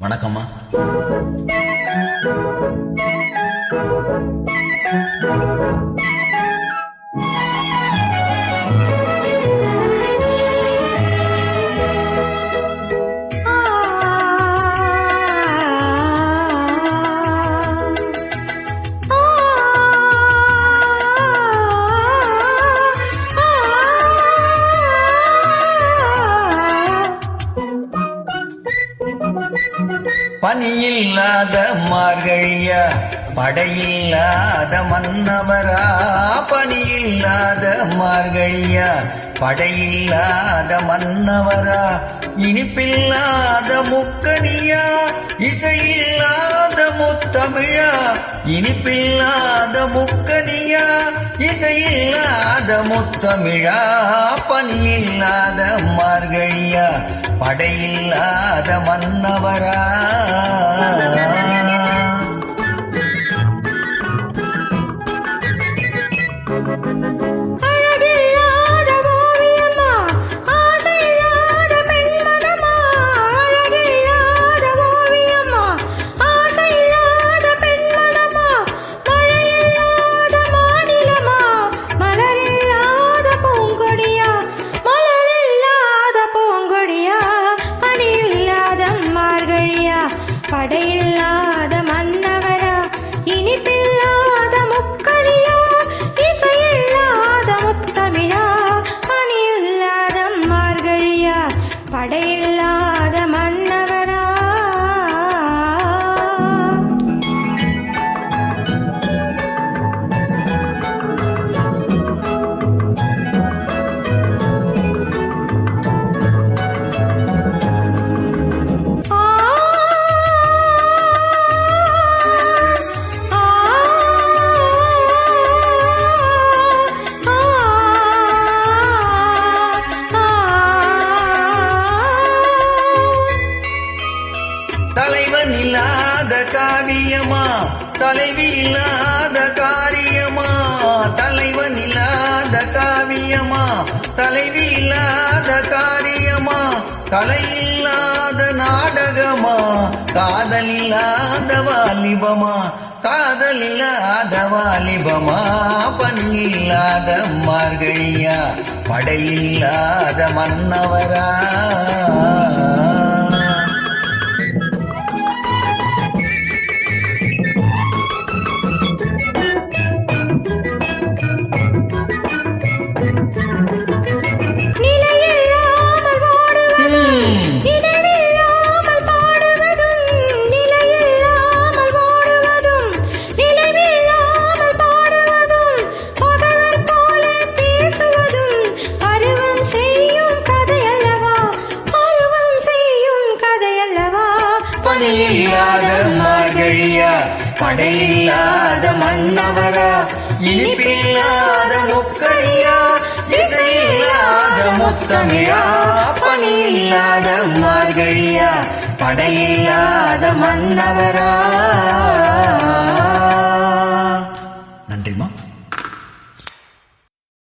வணக்கம்மா. பனியில்லாத மார்கழியா படையில்லாத மன்னவரா பனியில்லாத மார்கழியா படையில்லாத மன்னவரா இனிப்பில்லாத முக்கனியா இசையில்லாத மு முத்தமிழா இனிப்பில்லாத முக்கனியா இசையில்லாத முத்தமிழா பனியில்லாத மார்கழியா படையில்லாத மன்னவரா. படையில் இல்லாத காவியமா தலைவி இல்லாத காரியமா? தலைவன் இல்லாத காவியமா? தலைவி இல்லாத காரியமா? கலை இல்லாத நாடகமா? காதல் இல்லாத வாலிபமா? காதல் இல்லாத வாலிபமா? பணி இல்லாத மார்கழியா? படையில்லாத மன்னவரா? இல்லாத மார்கழியா? படையில்லாத மன்னவரா? இனிப்பில்லாத முக்கரியா இசையில்லாத முத்தமிழா? பணியில்லாத மார்கழியா? படையில்லாத மன்னவரா?